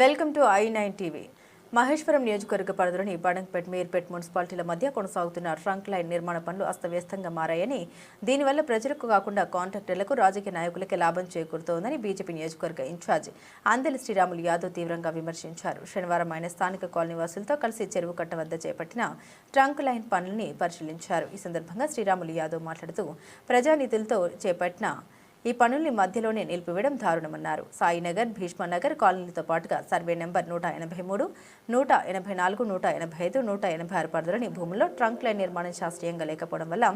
Welcome to I nine TV. Maheshwaram నియోజకవర్గ పరిధిలోని బడంగ్పేట్ మీర్పేట్ మున్సిపాలిటీల మధ్య కొనసాగుతున్న ట్రంక్ లైన్ నిర్మాణ పనులు అస్తవ్యస్తంగా మారాయని దీనివల్ల ప్రజలకు కాకుండా కాంట్రాక్టర్లకు రాజకీయ నాయకులకే లాభం చేకూరుతోందని బీజేపీ నియోజకవర్గ ఇన్ఛార్జ్ అందెలి శ్రీరాములు యాదవ్ తీవ్రంగా విమర్శించారు. శనివారం ఆయన స్థానిక కాలనీవాసులతో కలిసి చెరువు కట్ట వద్ద చేపట్టిన ట్రంక్ లైన్ పనుల్ని పరిశీలించారు. ఈ సందర్భంగా శ్రీరాములు యాదవ్ మాట్లాడుతూ ప్రజానిధులతో చేపట్టిన ఈ పనుల్ని మధ్యలోనే నిలిపివేయడం దారుణమన్నారు. సాయినగర్ భీష్మనగర్ కాలనీలతో పాటుగా సర్వే నెంబర్ నూట ఎనభై మూడు నూట ఎనభై నాలుగు నూట ఎనభై ఐదు నూట ఎనభై ఆరు పరిధిలోని భూముల్లో ట్రంక్ లైన్ నిర్మాణం శాస్త్రీయంగా లేకపోవడం వల్ల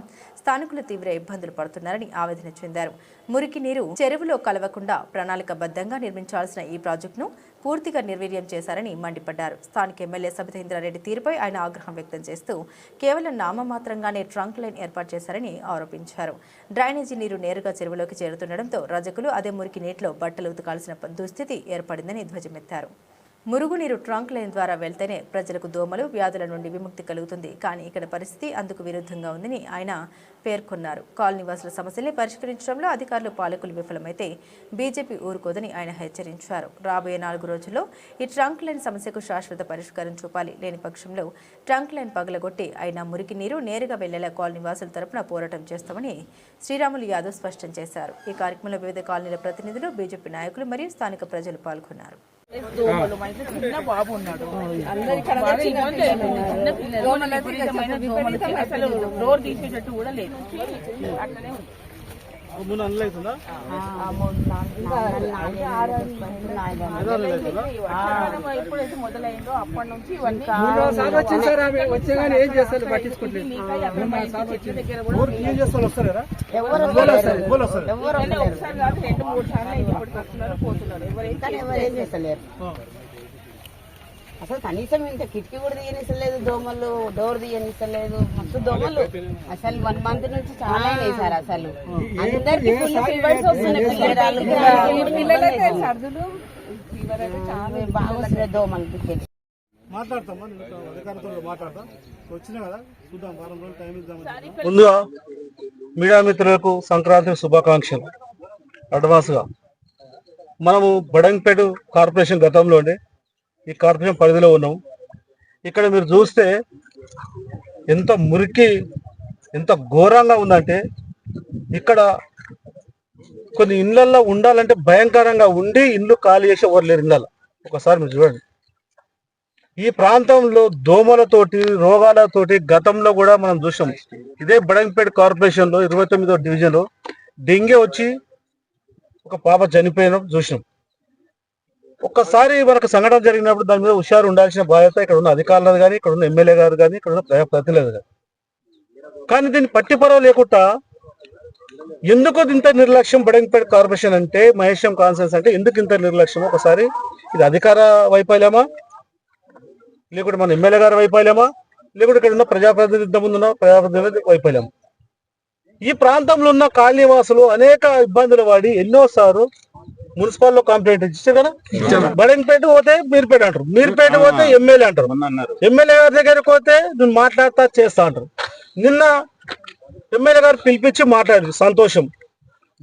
స్థానికులు తీవ్ర ఇబ్బందులు పడుతున్నారని ఆవేదన చెందారు. మురికి నీరు చెరువులో కలవకుండా ప్రణాళికబద్ధంగా నిర్మించాల్సిన ఈ ప్రాజెక్టును పూర్తిగా నిర్వీర్యం చేశారని మండిపడ్డారు. స్థానిక ఎమ్మెల్యే సబితేంద్రారెడ్డి తీరుపై ఆయన ఆగ్రహం వ్యక్తం చేస్తూ కేవలం నామమాత్రంగానే ట్రంక్ లైన్ ఏర్పాటు చేశారని ఆరోపించారు. డ్రైనేజీ నీరు నేరుగా చెరువులోకి చేరుతుండటంతో రజకులు అదే మురికి నీటిలో బట్టలు ఉతకాల్సిన దుస్థితి ఏర్పడిందని ధ్వజమెత్తారు. మురుగునీరు ట్రంక్ లైన్ ద్వారా వెళ్తేనే ప్రజలకు దోమలు వ్యాధుల నుండి విముక్తి కలుగుతుంది. కానీ ఇక్కడ పరిస్థితి అందుకు విరుద్ధంగా ఉందని ఆయన పేర్కొన్నారు. కాలనీవాసుల సమస్యల్ని పరిష్కరించడంలో అధికారులు పాలకులు విఫలమైతే బీజేపీ ఊరుకోదని ఆయన హెచ్చరించారు. రాబోయే నాలుగు రోజుల్లో ఈ ట్రంక్ లైన్ సమస్యకు శాశ్వత పరిష్కారం చూపాలి. లేని పక్షంలో ట్రంక్ లైన్ పగలగొట్టి ఆయన మురికి నీరు నేరుగా వెళ్ళేలా కాలనీవాసుల తరపున పోరాటం చేస్తామని శ్రీరాములు యాదవ్ స్పష్టం చేశారు. ఈ కార్యక్రమంలో వివిధ కాలనీల ప్రతినిధులు బీజేపీ నాయకులు మరియు స్థానిక ప్రజలు పాల్గొన్నారు. దోమలు మా ఇంట్లో చిన్న బాబు ఉన్నాడు చిన్న పిల్లలు అసలు డోర్ తీసేటట్టు కూడా లేదు అట్లనే ఉంది. ముందు అందులో అవుతుందా ఎప్పుడైతే మొదలైందో అప్పటి నుంచి ఇవన్నీ సార్ వచ్చింది సార్ ఆమె వచ్చే కానీ ఏం చేస్తారు పట్టించుకోవట్లేదు లీక్ అయ్యి అక్కడ మా ఇంటి చెట్ల దగ్గర కూడా ఊరు క్లీన్ చేస్తారు వస్తారు కదా? ఎవరు వస్తారు ఎవరు వస్తారు. ఇవన్నీ ఒకసారి కాదు రెండు మూడు సార్లు ఇప్పటికి వస్తున్నారు పోతున్నారు. ఎవరైతే కానీ ఎవరు ఏం చేస్తలేరు? అసలు కనీసం ఇంత కిటికీ కూడా తీయనిస్తలేదు దోమలు డోర్ తీయనిస్తలేదు మస్తు దోమలు. అసలు వన్ మంత్ నుంచి చాలా అయినాయి సార్ అసలు. అందరికి ఫుల్ ఫీవర్స్ వస్తున్నాయి దోమలు మాట్లాడతామా? అధికారులతో మాట్లాడతాం. వచ్చినా కదా? చూద్దాం వారం రోజులు టైం ఇద్దాం ముందుగా మీడియా మిత్రులకు సంక్రాంతి శుభాకాంక్షలు. అడ్వాన్స్గా. మనము బడంగపేట కార్పొరేషన్ గతంలో ఉండే ఈ కార్పొరేషన్ పరిధిలో ఉన్నాం. ఇక్కడ మీరు చూస్తే ఎంత మురికి ఎంత ఘోరంగా ఉందంటే ఇక్కడ కొన్ని ఇళ్ళల్లో ఉండాలంటే భయంకరంగా ఉండి ఇల్లు ఖాళీ చేసి ఎవరు లేరు ఇళ్ళల్లో ఒకసారి మీరు చూడండి. ఈ ప్రాంతంలో దోమలతోటి రోగాలతోటి గతంలో కూడా మనం చూసాం. ఇదే బడంపేట కార్పొరేషన్లో ఇరవై తొమ్మిదో డివిజన్లో డెంగ్యూ డెంగీ వచ్చి ఒక పాప చనిపోయిన చూసినాం ఒక్కసారి మనకు సంఘటన జరిగినప్పుడు దాని మీద హుషారు ఉండాల్సిన బాధ్యత ఇక్కడ ఉన్న అధికారులు కానీ ఇక్కడ ఉన్న ఎమ్మెల్యే గారు కానీ ఇక్కడ ఉన్న ప్రజాప్రతినిధులు కానీ. కానీ దీన్ని పట్టిపరవ లేకుండా ఎందుకు ఇంత నిర్లక్ష్యం బడంగపేట కార్పొరేషన్ అంటే మహేశం కాన్సెన్స్ అంటే ఎందుకు ఇంత నిర్లక్ష్యం ఒకసారి ఇది అధికార వైఫల్యమా? లేకుంటే మన ఎమ్మెల్యే గారి వైఫల్యమా? లేకుంటే ఇక్కడ ఉన్న ప్రజాప్రతినిధి ముందు ప్రజాప్రతినిధి వైఫల్యం ఈ ప్రాంతంలో ఉన్న కాలనీవాసులు అనేక ఇబ్బందులు పడి ఎన్నోసార్లు మున్సిపల్లో కంప్లైంట్ ఇచ్చారు కదా? బడంగపేట పోతే మీరుపేట అంటారు. మీరుపేట పోతే ఎమ్మెల్యే అంటారు. ఎమ్మెల్యే గారి దగ్గరికి పోతే నేను మాట్లాడతా చేస్తా అంటారు. నిన్న ఎమ్మెల్యే గారు పిలిపించి మాట్లాడారు సంతోషం.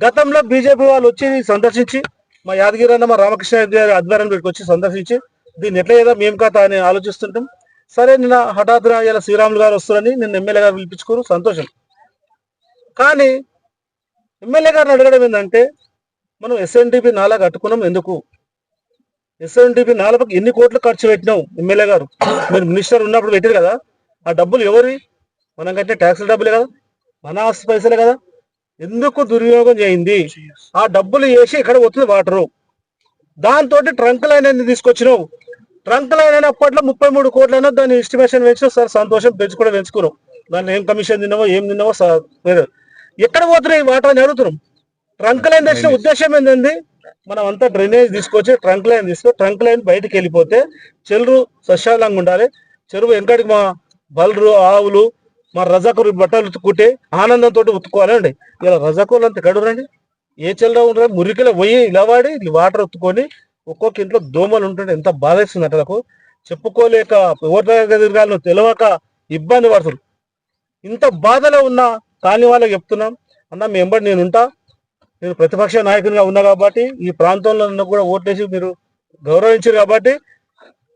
గతంలో బీజేపీ వాళ్ళు వచ్చి సందర్శించి మా యాదగిరి అన్న మా రామకృష్ణ గారి ఆధ్వర్యం వచ్చి సందర్శించి దీన్ని ఎట్లా ఏదో మేము కథ అని ఆలోచిస్తుంటాం. సరే నిన్న హఠాత్తున ఇలా శ్రీరాములు గారు వస్తారని నిన్న ఎమ్మెల్యే గారు పిలిపించుకోరు సంతోషం. కానీ ఎమ్మెల్యే గారిని అడగడం ఏంటంటే మనం ఎస్ఎన్డిపి నాలా కట్టుకున్నాం ఎందుకు? ఎస్ఎన్డిపి నాలుగు ఎన్ని కోట్లు ఖర్చు పెట్టినాం ఎమ్మెల్యే గారు? మీరు మినిస్టర్ ఉన్నప్పుడు పెట్టారు కదా. ఆ డబ్బులు ఎవరి మనం కట్టే ట్యాక్స్ డబ్బులే కదా. మన ఆస్తి పైసలే కదా. ఎందుకు దుర్వినియోగం చేయింది? ఆ డబ్బులు వేసి ఇక్కడ వస్తుంది వాటరు? దాంతో ట్రంక్ లైన్ అనేది తీసుకొచ్చినావు? ట్రంక్ లైన్ అయిన అప్పట్లో ముప్పై మూడు కోట్లైనా దాని ఎస్టిమేషన్ పెంచినా సార్ సంతోషం పెంచుకోవడం పెంచుకున్నాం దాన్ని ఏం కమిషన్ తిన్నావో ఏం తిన్నావో సార్ ఎక్కడ పోతున్నాయి వాటర్ అని అడుగుతున్నాం. ట్రంక్ లైన్ తెచ్చిన ఉద్దేశం ఏంటండి మనం అంతా డ్రైనేజ్ తీసుకొచ్చి ట్రంక్ లైన్ తీసుకో ట్రంక్ లైన్ బయటకు వెళ్ళిపోతే చెరువు సస్యాలంగా ఉండాలి. చెరువు వెనకడికి మా బలరు ఆవులు మా రజాకులు బట్టలు ఉతుక్కుంటే ఆనందంతో ఉతుక్కోవాలండి ఇలా రజాకులు అంత కడురండి ఏ చెల్లరా ఉండరు? మురికిలో పోయి ఇలా వాడి వాటర్ ఉత్తుకొని ఒక్కొక్క ఇంట్లో దోమలు ఉంటుంటే ఎంత బాధేస్తుంది అట్లకు చెప్పుకోలేక ఎవరి తిరగాలను తెలియక ఇబ్బంది పడుతున్నారు. ఇంత బాధలో ఉన్న కాని వాళ్ళకి చెప్తున్నాం. అన్న మీ ఎంబడి నేను ఉంటా. నేను ప్రతిపక్ష నాయకునిగా ఉన్నా కాబట్టి ఈ ప్రాంతంలో నన్ను కూడా ఓట్లేసి మీరు గౌరవించారు కాబట్టి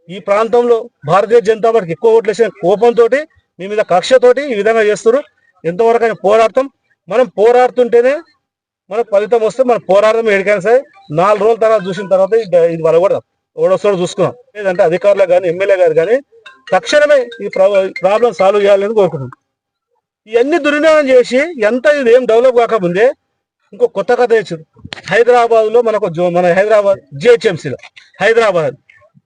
ఈ ప్రాంతంలో భారతీయ జనతా పార్టీకి ఎక్కువ ఓట్లేసిన కోపంతో మీ మీద కక్షతోటి ఈ విధంగా చేస్తారు ఎంతవరకు అయినా పోరాడతాం. మనం పోరాడుతుంటేనే మనకు ఫలితం వస్తే మనం పోరాడదాం ఎడికైనా సరే నాలుగు రోజుల తర్వాత చూసిన తర్వాత ఇది- ఇది కూడా ఓడొస్తాడు చూసుకున్నాం. లేదంటే అధికారులు కానీ ఎమ్మెల్యే గారు కానీ తక్షణమే ఈ ప్రాబ్లం సాల్వ్ చేయాలని కోరుకుంటున్నాం. ఇవన్నీ దుర్వినియోగం చేసి ఎంత ఇది ఏం డెవలప్ కాకముందే ఇంకో కొత్త కథ తెచ్చారు హైదరాబాద్లో మనకు జో- మన హైదరాబాద్ జిహెచ్ఎంసీలో హైదరాబాద్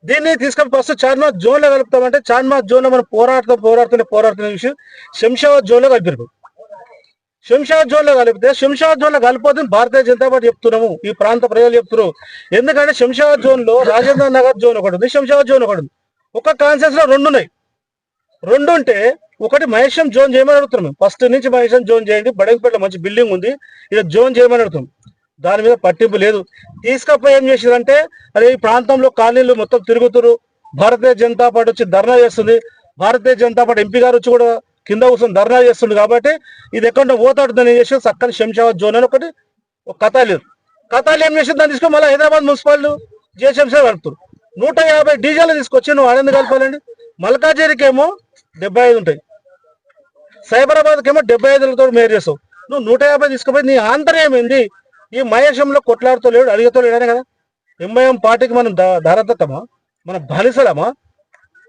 దీన్ని తీసుకొని ఫస్ట్ చార్మార్ జోన్లో కలుపుతామంటే చార్మార్ జోన్లో మనం పోరాడుతూ పోరాడుతున్న పోరాడుతున్న విషయం శంషాబాద్ జోన్లో కలిపారు శంషాబాద్ జోన్లో కలిపితే శంషాబాద్ జోన్లో కలిపోతుంది భారతీయ జనతా పార్టీ చెప్తున్నాము. ఈ ప్రాంత ప్రజలు చెప్తున్నారు. ఎందుకంటే శంషాబాద్ జోన్లో రాజేంద్ర నగర్ జోన్ ఒకటి ఉంది శంషాబాద్ జోన్ ఒకటి ఉంది. ఒక కాన్సెన్స్లో రెండు ఉన్నాయి రెండు ఉంటే ఒకటి మహేశం జోన్ చేయమని అడుగుతున్నాం. ఫస్ట్ నుంచి మహేశం జోన్ చేయండి. బడంపేట మంచి బిల్డింగ్ ఉంది. ఇది జోన్ చేయమని అడుగుతున్నాం. దాని మీద పట్టింపు లేదు. తీసుకపోయి ఏం చేసిందంటే అదే ఈ ప్రాంతంలో కాలనీలు మొత్తం తిరుగుతురు భారతీయ జనతా పార్టీ వచ్చి ధర్నా చేస్తుంది. భారతీయ జనతా పార్టీ ఎంపీ గారు వచ్చి కూడా కింద కూర్చొని ధర్నా చేస్తుంది కాబట్టి ఇది ఎక్కడ పోతాడు చేసి చక్కని శంషాబాద్ జోన్ అని ఒకటి ఒక కథ లేదు కథాలు ఏం చేసింది దాన్ని తీసుకొని మళ్ళీ హైదరాబాద్ మున్సిపాలిటీ జిహెచ్ఎంసీ నడుపుతారు నూట యాభై డీజేలు తీసుకొచ్చి నువ్వు ఆనంద్ కలపాలండి మల్కాజేరికేమో డెబ్బై ఐదు ఉంటాయి. సైబరాబాద్కి ఏమో డెబ్బై ఐదులతో మేర్ చేస్తావు. నువ్వు నూట యాభై తీసుకుపోయి నీ ఆంతర్యం ఏంది ఈ మహేశంలో కొట్లాడుతూ లేడు అడిగతో లేడనే కదా. ఎంఐఎం పార్టీకి మనం దా- మనం మన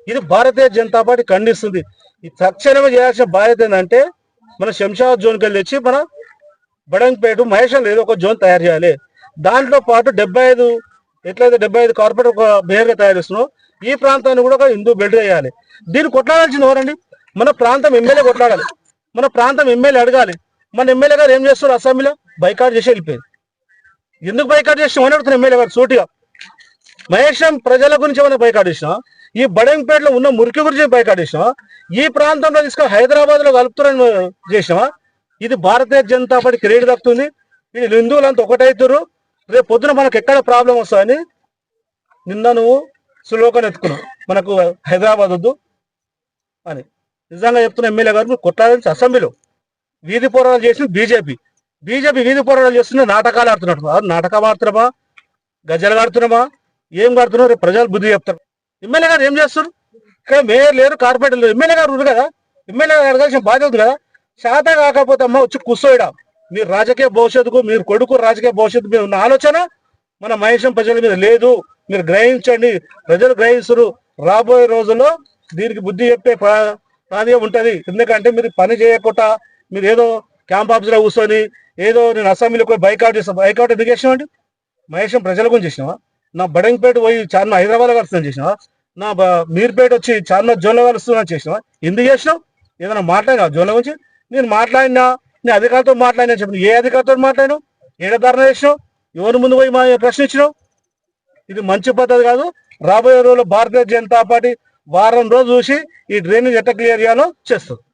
ఇది భారతీయ జనతా పార్టీ ఖండిస్తుంది. ఈ తక్షణమే చేయాల్సిన బాధ్యత ఏంటంటే మన శంషాబాద్ జోన్కి వెళ్ళి వచ్చి మన బడంపేట మహేశంలో ఏదో ఒక జోన్ తయారు చేయాలి. దాంట్లో పాటు డెబ్బై ఐదు ఎట్లయితే డెబ్బై ఐదు కార్పొరేట్ ఒక మేయర్గా తయారు చేస్తున్నావు ఈ ప్రాంతాన్ని కూడా ఒక హిందూ బెల్ట్ చేయాలి దీన్ని కొట్లాడాల్సింది ఎవరండి? మన ప్రాంతం ఎమ్మెల్యే కొట్లాడాలి. మన ప్రాంతం ఎమ్మెల్యే అడగాలి. మన ఎమ్మెల్యే గారు ఏం చేస్తారు? అసెంబ్లీలో బైకాట్ చేసి వెళ్ళిపోయింది ఎందుకు బైకాట్ చేసిన అని ఎమ్మెల్యే గారు? సూటిగా. మహేశం ప్రజల గురించి ఏమైనా బైకాట్ చేసినా? ఈ బడంపేటలో ఉన్న మురికి గురించి బైకాట్ చేసినా? ఈ ప్రాంతంలో తీసుకొని హైదరాబాద్లో కలుపుతారని చేసినావా ఇది భారతీయ జనతా పార్టీ క్రెడిట్ దక్కుతుంది. ఇది హిందువులంతా ఒకటైతురు రేపు పొద్దున మనకు ఎక్కడ ప్రాబ్లం వస్తుందని నిన్న నువ్వు సులోకం ఎత్తుకున్నాం మనకు హైదరాబాద్ వద్దు. అని. నిజంగా చెప్తున్న ఎమ్మెల్యే గారు మీరు కొట్లాడించి అసెంబ్లీలో. వీధి పోరాటాలు చేసిన బీజేపీ. బీజేపీ వీధి పోరాటాలు చేస్తుంది నాటకాలు ఆడుతున్నట్టు. నాటకం ఆడుతున్నామా? గజలు ఆడుతున్నామా? ఏం ఆడుతున్నావు రేపు ప్రజలు బుద్ధి చెప్తారు. ఎమ్మెల్యే గారు ఏం చేస్తారు ఇక్కడ మేయర్ లేరు కార్పొరేటర్ లేరు. ఎమ్మెల్యే గారు ఉన్నారు కదా? ఎమ్మెల్యే గారు అడగాల్సిన బాధ్యత ఉంది కదా? శాత కాకపోతే అమ్మ వచ్చి కూర్చోయడం? మీరు రాజకీయ భవిష్యత్తుకు మీరు కొడుకు రాజకీయ భవిష్యత్తు మీద ఉన్న ఆలోచన మన మహేశం ప్రజల మీద లేదు. మీరు గ్రహించండి. ప్రజలు గ్రహిస్తారు రాబోయే రోజుల్లో దీనికి బుద్ధి చెప్పే ప్రా- ఉంటుంది. ఎందుకంటే మీరు పని చేయకుండా మీరు ఏదో క్యాంప్ ఆఫీస్లో కూర్చొని ఏదో నేను అసెంబ్లీకి పోయి బైకౌట్ చేస్తాను బైకౌట్ ఎందుకు చేసినామండి మహేశం ప్రజల గురించి చేసినావా? నా బడంపేట పోయి చార్మ హైదరాబాద్ వస్తుందని చేసినావా? నా బ- మీర్పేట వచ్చి చార్మ జోన్లో కలుస్తుందని చేసినావా? ఎందుకు చేసినావు? ఏదైనా మాట్లాడినా జోన్ల గురించి? నేను మాట్లాడినా నేను అధికారితో మాట్లాడినా చెప్పిన. ఏ అధికారితో మాట్లాడినావు? ఏడ ధర్నా చేసినావు? ఎవరి ముందు పోయి మా ప్రశ్నించినావు? ఇది మంచి పద్ధతి కాదు. రాబోయే రోజుల్లో భారతీయ జనతా పార్టీ వారం రోజు చూసి ఈ డ్రైనేజ్ ఎట్లా క్లియర్ చేయాలో చేస్తుంది.